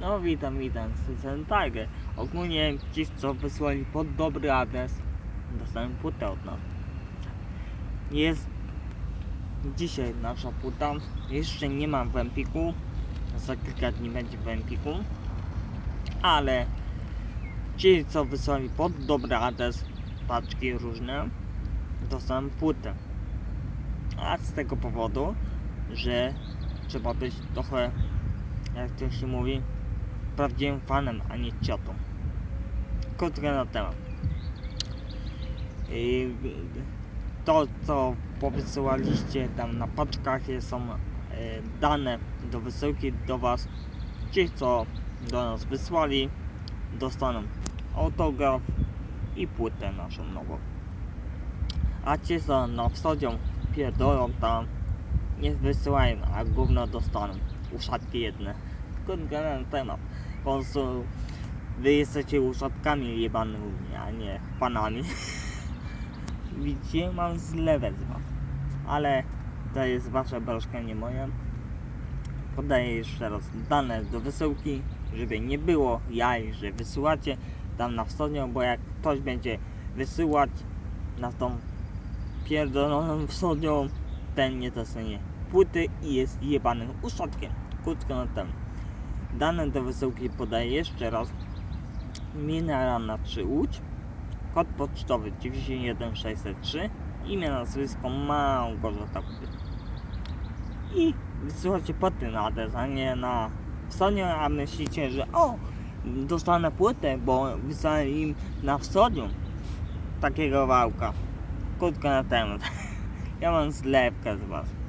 No witam, witam, strony Tiger. Ogólnie ci, co wysłali pod dobry adres, dostaną płytę od nas. Jest dzisiaj nasza płyta. Jeszcze nie mam w Empiku. Za kilka dni będzie w Empiku. Ale ci, co wysłali pod dobry adres, paczki różne, dostaną płytę. A z tego powodu, że trzeba być trochę, jak to się mówi, prawdziwym fanem, a nie ciotą. Krótko na temat. I to, co powysyłaliście tam na paczkach, są e, dane do wysyłki do Was. Ci, co do nas wysłali, dostaną autograf i płytę naszą nową. A ci, co na wschodzią pierdolą tam, nie wysyłają, a gówno dostaną. Uszatki jedne. Na temat. Po prostu wy jesteście uszatkami jebanymi, a nie panami. Widzicie, mam zlewę z was. Ale to jest wasza broszka, nie moja. Podaję jeszcze raz dane do wysyłki, żeby nie było jaj, że wysyłacie tam na wschodnią, bo jak ktoś będzie wysyłać na tą pierdoloną wschodnią, ten nie dostanie płyty i jest jebanym uszatkiem. Krótko na temat. Dane do wysyłki podaję jeszcze raz. Mineralna 3 Łódź. Kod pocztowy 91603. Imię, nazwisko Małgorzata. I wysyłacie pod ten adres, a nie na wschodnią, a myślicie, że o, dostanę płytę, bo wysłałem im na wschodnią takiego wałka. Krótko na temat. Ja mam zlewkę z was.